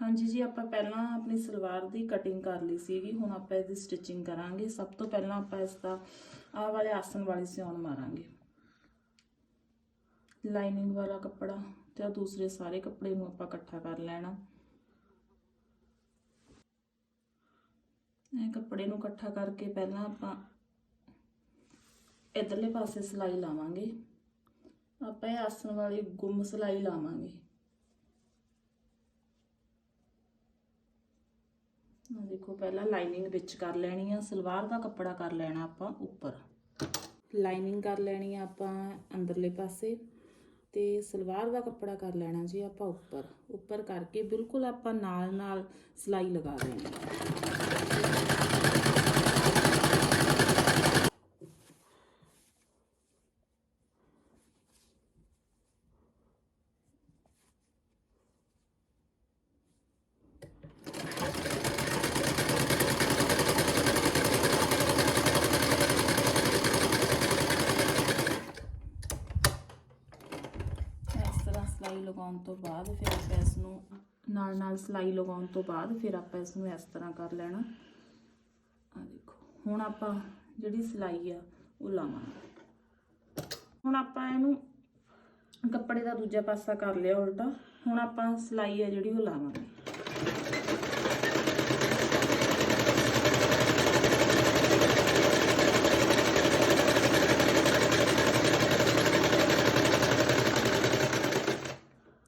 ਹਾਂਜੀ ਜੀ, ਆਪਾਂ ਪਹਿਲਾਂ ਆਪਣੀ ਸਲਵਾਰ ਦੀ ਕਟਿੰਗ ਕਰ ਲਈ ਸੀਗੀ, ਹੁਣ ਆਪਾਂ ਇਹਦੀ ਸਟਿਚਿੰਗ ਕਰਾਂਗੇ। ਸਭ ਤੋਂ ਪਹਿਲਾਂ ਆਪਾਂ ਇਸ ਦਾ ਆਹ ਵਾਲੇ ਆਸਨ ਵਾਲੀ ਸਿਉਣ ਮਾਰਾਂਗੇ। ਲਾਈਨਿੰਗ ਵਾਲਾ ਕੱਪੜਾ ਤੇ ਆਹ ਦੂਸਰੇ ਸਾਰੇ ਕੱਪੜੇ ਨੂੰ ਆਪਾਂ ਇਕੱਠਾ ਕਰ ਲੈਣਾ। ਇਹ ਕੱਪੜੇ ਨੂੰ ਇਕੱਠਾ ਕਰਕੇ ਪਹਿਲਾਂ ਆਪਾਂ ਇਧਰਲੇ ਪਾਸੇ ਸਿਲਾਈ ਲਾਵਾਂਗੇ। ਆਪਾਂ ਇਹ ਆਸਨ ਵਾਲੀ ਗੁੰਮ ਸਿਲਾਈ ਲਾਵਾਂਗੇ। ਆ ਦੇਖੋ ਪਹਿਲਾਂ ਲਾਈਨਿੰਗ ਵਿੱਚ ਕਰ ਲੈਣੀ ਆ, ਸਲਵਾਰ ਦਾ ਕੱਪੜਾ ਕਰ ਲੈਣਾ ਆਪਾਂ ਉੱਪਰ। ਲਾਈਨਿੰਗ ਕਰ ਲੈਣੀ ਆ ਆਪਾਂ ਅੰਦਰਲੇ ਪਾਸੇ ਤੇ ਸਲਵਾਰ ਦਾ ਕੱਪੜਾ ਕਰ ਲੈਣਾ ਜੀ ਆਪਾਂ ਉੱਪਰ। ਉੱਪਰ ਕਰਕੇ ਬਿਲਕੁਲ ਆਪਾਂ ਨਾਲ ਨਾਲ ਸਿਲਾਈ ਲਗਾ ਦੇਣੀ ਆ ਇਸ ਤਰ੍ਹਾਂ ਸਿਲਾਈ ਲਗਾਉਣ ਤੋਂ ਬਾਅਦ ਫਿਰ ਆਪਾਂ ਇਸ ਨੂੰ ਨਾਲ ਨਾਲ ਸਿਲਾਈ ਲਗਾਉਣ ਤੋਂ ਬਾਅਦ ਫਿਰ ਆਪਾਂ ਇਸ ਨੂੰ ਇਸ ਤਰ੍ਹਾਂ ਕਰ ਲੈਣਾ। ਆ ਦੇਖੋ, ਹੁਣ ਆਪਾਂ ਜਿਹੜੀ ਸਿਲਾਈ ਆ, ਉਹ ਲਾਵਾਂਗੇ। ਹੁਣ ਆਪਾਂ ਇਹਨੂੰ ਕੱਪੜੇ ਦਾ ਦੂਜਾ ਪਾਸਾ ਕਰ ਲਿਆ ਉਲਟਾ। ਹੁਣ ਆਪਾਂ ਸਿਲਾਈ ਆ ਜਿਹੜੀ ਉਹ ਲਾਵਾਂਗੇ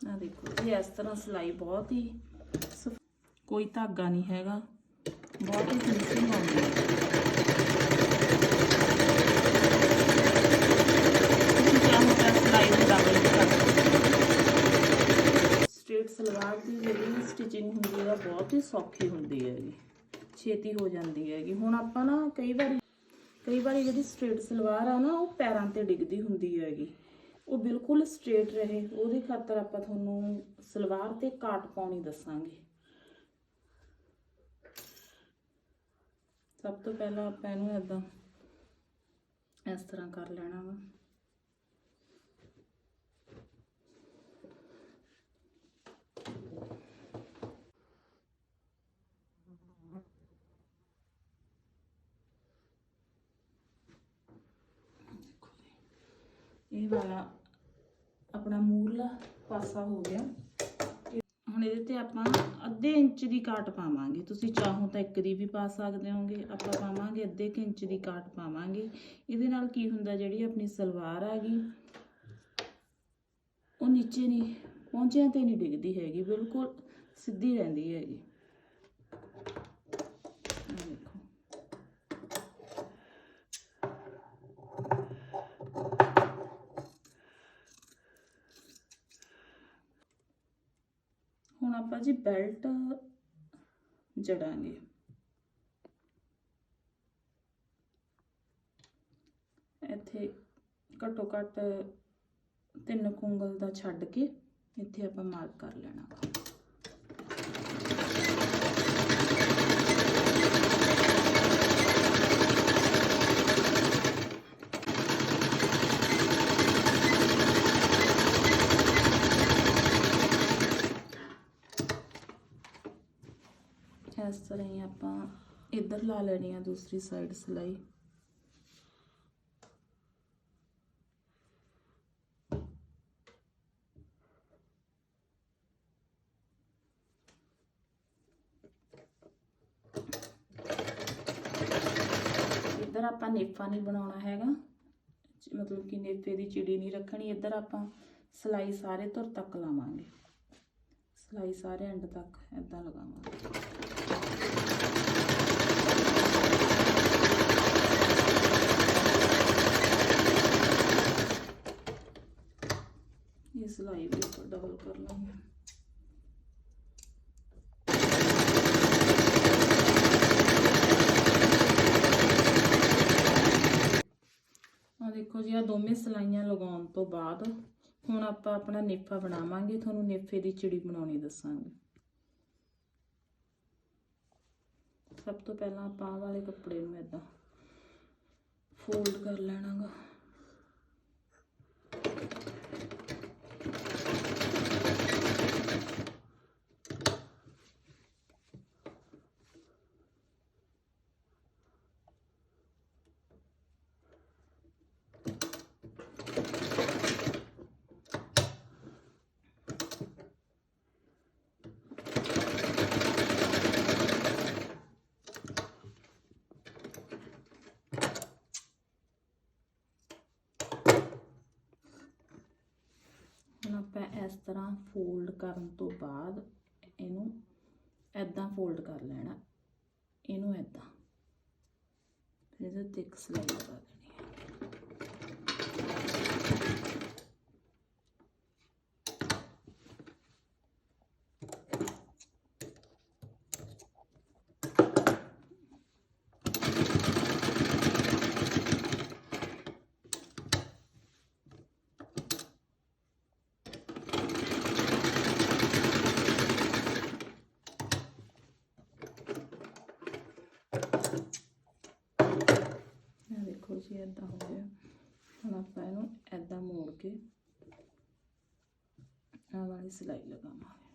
ਆ ਦੇਖੋ ਜੀ ਇਸ ਤਰ੍ਹਾਂ ਸਿਲਾਈ ਬਹੁਤ ਹੀ ਸਫ- ਕੋਈ ਧਾਗਾ ਨਹੀਂ ਹੈਗਾ। ਬਹੁਤ ਹੀ ਫਿਨਿਸ਼ਿੰਗ ਆਉਂਦੀ ਹੈ। ਸਿਲਾਈ ਨੂੰ ਸਟ੍ਰੇਟ ਸਲਵਾਰ ਦੀ ਜਿਹੜੀ ਸਟਿਚਿੰਗ ਹੁੰਦੀ ਹੈ, ਬਹੁਤ ਹੀ ਸੌਖੀ ਹੁੰਦੀ ਹੈ ਜੀ ਛੇਤੀ ਹੋ ਜਾਂਦੀ ਹੈਗੀ। ਹੁਣ ਆਪਾਂ ਨਾ ਕਈ ਵਾਰੀ ਕਈ ਵਾਰੀ ਜਿਹੜੀ ਸਟ੍ਰੇਟ ਸਲਵਾਰ ਆ ਨਾ, ਉਹ ਪੈਰਾਂ ਤੇ ਡਿੱਗਦੀ ਹੁੰਦੀ ਹੈਗੀ। ਉਹ ਬਿਲਕੁਲ ਸਟ੍ਰੇਟ ਰਹੇ। ਉਹਦੀ ਖਾਤਰ ਆਪਾਂ ਤੁਹਾਨੂੰ ਸਲਵਾਰ ਤੇ ਕਾਟ ਪਾਉਣੀ ਦੱਸਾਂਗੇ। ਸਭ ਤੋਂ ਪਹਿਲਾਂ ਆਪਾਂ ਇਹਨੂੰ ਇਦਾਂ ਇਸ ਤਰ੍ਹਾਂ ਕਰ ਲੈਣਾ ਵਾ। ਇਹ ਵਾਲਾ ਆਪਣਾ ਮੂਰਲਾ ਪਾਸਾ ਹੋ ਗਿਆ। ਹੁਣ ਇਹਦੇ ਤੇ ਆਪਾਂ ਅੱਧੇ ਇੰਚ ਦੀ ਕਾਟ ਪਾਵਾਂਗੇ। ਤੁਸੀਂ ਚਾਹੋ ਤਾਂ ਇੱਕ ਦੀ ਵੀ ਪਾ ਸਕਦੇ ਹੋਗੇ। ਆਪਾਂ ਪਾਵਾਂਗੇ ਅੱਧੇ ਕੁ ਇੰਚ ਦੀ ਕਾਟ ਪਾਵਾਂਗੇ। ਇਹਦੇ ਨਾਲ ਕੀ ਹੁੰਦਾ, ਜਿਹੜੀ ਆਪਣੀ ਸਲਵਾਰ ਆ ਗਈ, ਉਹ ਨੀਚੇ ਨਹੀਂ ਪਹੁੰਚਿਆਂ ਤੇ ਨਹੀਂ ਡਿੱਗਦੀ ਹੈਗੀ, ਬਿਲਕੁਲ ਸਿੱਧੀ ਰਹਿੰਦੀ ਹੈਗੀ ਆਹ ਦੇਖੋ ਹੁਣ ਆਪਾਂ ਜੀ ਬੈਲਟ ਜੜਾਂਗੇ। ਇੱਥੇ ਘੱਟੋ ਘੱਟ ਤਿੰਨ ਕੁੰਗਲ ਦਾ ਛੱਡ ਕੇ ਇੱਥੇ ਆਪਾਂ ਮਾਰਕ ਕਰ ਲੈਣਾ। ਇਸ ਤਰ੍ਹਾਂ ਹੀ ਆਪਾਂ ਇੱਧਰ ਲਾ ਲੈਣੀ ਆ ਦੂਸਰੀ ਸਾਈਡ ਸਿਲਾਈ। ਇੱਧਰ ਆਪਾਂ ਨੇਫਾ ਨਹੀਂ ਬਣਾਉਣਾ ਹੈਗਾ। ਮਤਲਬ ਕਿ ਨੇਫੇ ਦੀ ਚਿੜੀ ਨਹੀਂ ਰੱਖਣੀ। ਇੱਧਰ ਆਪਾਂ ਸਿਲਾਈ ਸਾਰੇ ਤੁਰ ਤੱਕ ਲਾਵਾਂਗੇ। ਸਿਲਾਈ ਸਾਰੇ ਐਂਡ ਤੱਕ ਐਦਾਂ ਲਗਾਵਾਂਗੇ ਇਹ ਸਿਲਾਈ ਵੀ ਉੱਪਰ ਡਬਲ ਕਰ ਲਾਂਗੇ। ਆ ਦੇਖੋ ਜੀ ਆ ਦੋਵੇਂ ਸਲਾਈਆਂ ਲਗਾਉਣ ਤੋਂ ਬਾਅਦ ਹੁਣ ਆਪਾਂ ਆਪਣਾ ਨੇਫਾ ਬਣਾਵਾਂਗੇ, ਤੁਹਾਨੂੰ ਨੇਫੇ ਦੀ ਚਿੜੀ ਬਣਾਉਣੀ ਦੱਸਾਂਗੇ। ਸਭ ਤੋਂ ਪਹਿਲਾਂ ਆਪਾਂ ਆਹ ਵਾਲੇ ਕੱਪੜੇ ਨੂੰ ਇਦਾਂ ਫੋਲਡ ਕਰ ਲੈਣਾਗਾ। ਤਰ੍ਹਾਂ ਫੋਲਡ ਕਰਨ ਤੋਂ ਬਾਅਦ ਇਹਨੂੰ ਐਦਾਂ ਫੋਲਡ ਕਰ ਲੈਣਾ। ਇਹਨੂੰ ਐਦਾਂ ਫਿਰ ਇਹਦੇ ਉੱਤੇ ਇੱਕ ਸਲਾਈ ਲਗਾ ਦੇਣਾ ਹੈ ਇਹ ਦੇਖੋ ਹੋ ਗਿਆ। ਹੁਣ ਆਪਾਂ ਇਹਨੂੰ ਐਦਾਂ ਮੋੜ ਕੇ ਆਹ ਵਾਲੀ ਸਿਲਾਈ ਲਗਾਵਾਂਗੇ।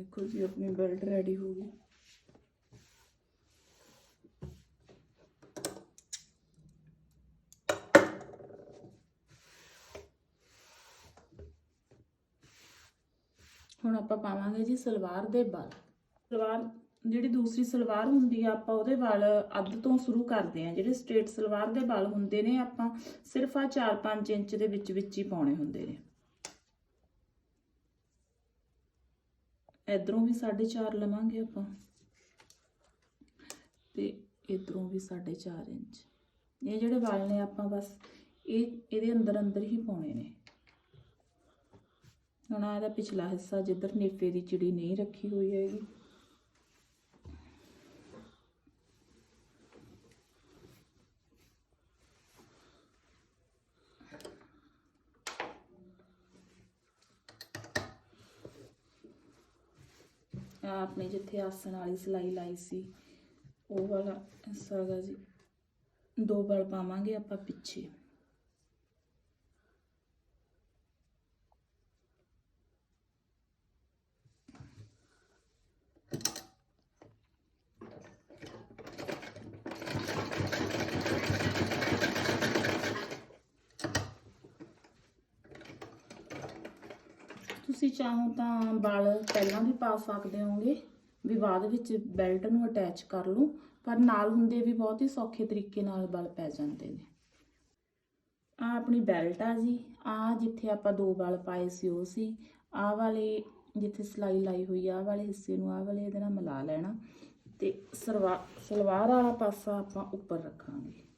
ਦੇਖੋ ਜੀ, ਆਪਣੀ ਬੈਲਟ ਰੈਡੀ ਹੋ ਗਈ। ਹੁਣ ਆਪਾਂ ਪਾਵਾਂਗੇ ਜੀ ਸਲਵਾਰ ਦੇ ਬਲ। ਸਲਵਾਰ, ਜਿਹੜੀ ਦੂਸਰੀ ਸਲਵਾਰ ਹੁੰਦੀ ਆ, ਆਪਾਂ ਉਹਦੇ ਵਾਲ ਅੱਧ ਤੋਂ ਸ਼ੁਰੂ ਕਰਦੇ ਆ। ਜਿਹੜੇ ਸਟ੍ਰੇਟ ਸਲਵਾਰ ਦੇ ਵਾਲ ਹੁੰਦੇ ਨੇ, ਆਪਾਂ ਸਿਰਫ ਆ 4-5 ਇੰਚ ਦੇ ਵਿੱਚ ਵਿੱਚ ਹੀ ਪਾਉਣੇ ਹੁੰਦੇ ਨੇ। ਇਧਰੋਂ ਵੀ 4.5 ਲਵਾਂਗੇ ਆਪਾਂ। ਤੇ ਇਧਰੋਂ ਵੀ 4.5 ਇੰਚ। ਇਹ ਜਿਹੜੇ ਵਾਲ ਨੇ ਆਪਾਂ ਬਸ ਇਹ, ਇਹਦੇ ਅੰਦਰ ਅੰਦਰ ਹੀ ਪਾਉਣੇ ਨੇ। ਹੁਣ ਇਹਦਾ ਪਿਛਲਾ ਹਿੱਸਾ ਜਿੱਧਰ ਨੇਫੇ ਦੀ ਚਿੜੀ ਨਹੀਂ ਰੱਖੀ ਹੋਈ ਹੈਗੀ ਆਹ ਆਪਣੇ ਜਿੱਥੇ ਆਸਣ ਵਾਲੀ ਸਿਲਾਈ ਲਾਈ ਸੀ, ਉਹ ਵਾਲਾ ਹਿੱਸਾ ਹੈਗਾ ਜੀ। ਦੋ ਬਲ ਪਾਵਾਂਗੇ ਆਪਾਂ ਪਿੱਛੇ। ਤੁਸੀਂ ਚਾਹੋ ਤਾਂ ਬਲ ਪਹਿਲਾਂ ਵੀ ਪਾ ਸਕਦੇ ਹੋਗੇ ਵੀ ਬਾਅਦ ਵਿੱਚ ਬੈਲਟ ਨੂੰ ਅਟੈਚ ਕਰ ਲਓ, ਪਰ ਨਾਲ ਹੁੰਦੇ ਵੀ ਬਹੁਤ ਹੀ ਸੌਖੇ ਤਰੀਕੇ ਨਾਲ ਬਲ ਪੈ ਜਾਂਦੇ ਨੇ। ਆ ਆਪਣੀ ਬੈਲਟ ਆ ਜੀ ਆ ਜਿੱਥੇ ਆਪਾਂ ਦੋ ਵਾਲ ਪਾਏ ਸੀ ਉਹ ਸੀ ਆ ਵਾਲੇ ਜਿੱਥੇ ਸਲਾਈ ਲਾਈ ਹੋਈ ਆ, ਆਹ ਵਾਲੇ ਹਿੱਸੇ ਨੂੰ ਆ ਵਾਲੇ ਇਹਦੇ ਨਾਲ ਮਿਲਾ ਲੈਣਾ ਤੇ ਸਰਵਾ ਸਲਵਾਰ ਵਾਲਾ ਪਾਸਾ ਆਪਾਂ ਉੱਪਰ ਰੱਖਾਂਗੇ।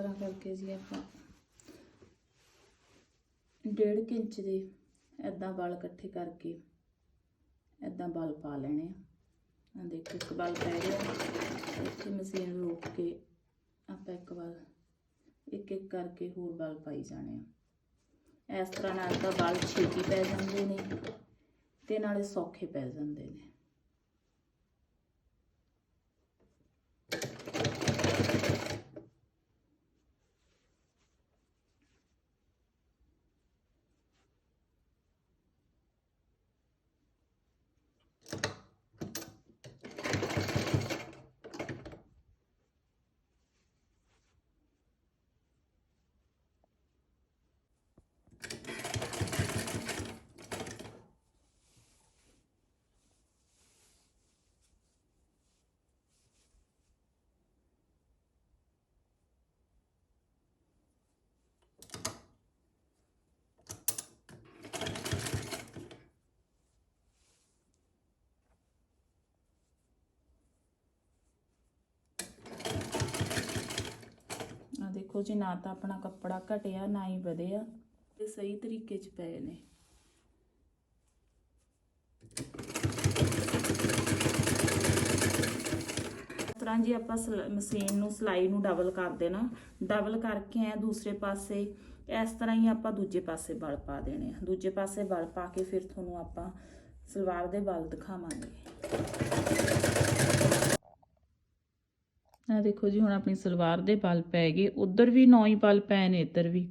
ਤਰ੍ਹਾਂ ਕਰਕੇ ਜੀ ਆਪਾਂ ਡੇਢ ਕੁ ਇੰਚ ਦੇ ਐਦਾਂ ਵਾਲ ਇਕੱਠੇ ਕਰਕੇ ਐਦਾਂ ਵਾਲ ਪਾ ਲੈਣੇ ਆ। ਆ ਦੇਖੋ, ਇੱਕ ਵਾਲ ਪੈ ਗਿਆ। ਇੱਥੇ ਮਸ਼ੀਨ ਰੋਕ ਕੇ ਆਪਾਂ ਇੱਕ ਵਾਰ ਇੱਕ ਇੱਕ ਕਰਕੇ ਹੋਰ ਵਾਲ ਪਾਈ ਜਾਣੇ ਆ। ਇਸ ਤਰ੍ਹਾਂ ਨਾਲ ਤਾਂ ਵਾਲ ਛੇਤੀ ਪੈ ਜਾਂਦੇ ਨੇ ਤੇ ਨਾਲੇ ਸੌਖੇ ਪੈ ਜਾਂਦੇ ਨੇ ਆ ਦੇਖੋ ਜੀ, ਨਾ ਤਾਂ ਆਪਣਾ ਕੱਪੜਾ ਘਟਿਆ, ਨਾ ਹੀ ਵਧਿਆ ਤੇ ਸਹੀ ਤਰੀਕੇ 'ਚ ਪਏ ਨੇ। ਇਸ ਤਰ੍ਹਾਂ ਜੀ ਆਪਾਂ ਸਲ- ਮਸ਼ੀਨ ਨੂੰ ਸਲਾਈ ਨੂੰ ਡਬਲ ਕਰ ਦੇਣਾ। ਡਬਲ ਕਰਕੇ ਆ ਦੂਸਰੇ ਪਾਸੇ, ਇਸ ਤਰ੍ਹਾਂ ਹੀ ਆਪਾਂ ਦੂਜੇ ਪਾਸੇ ਬਲ ਪਾ ਦੇਣੇ ਆ। ਦੂਜੇ ਪਾਸੇ ਬਲ ਪਾ ਕੇ ਫਿਰ ਤੁਹਾਨੂੰ ਆਪਾਂ ਸਲਵਾਰ ਦੇ ਬਲ ਦਿਖਾਵਾਂਗੇ। ਆ ਦੇਖੋ ਜੀ ਹੁਣ ਆਪਣੀ ਸਲਵਾਰ ਦੇ ਬਲ ਪੈ ਗਏ, ਉਧਰ ਵੀ ਨੌ ਹੀ ਬਲ ਪਏ ਨੇ ਇੱਧਰ ਵੀ।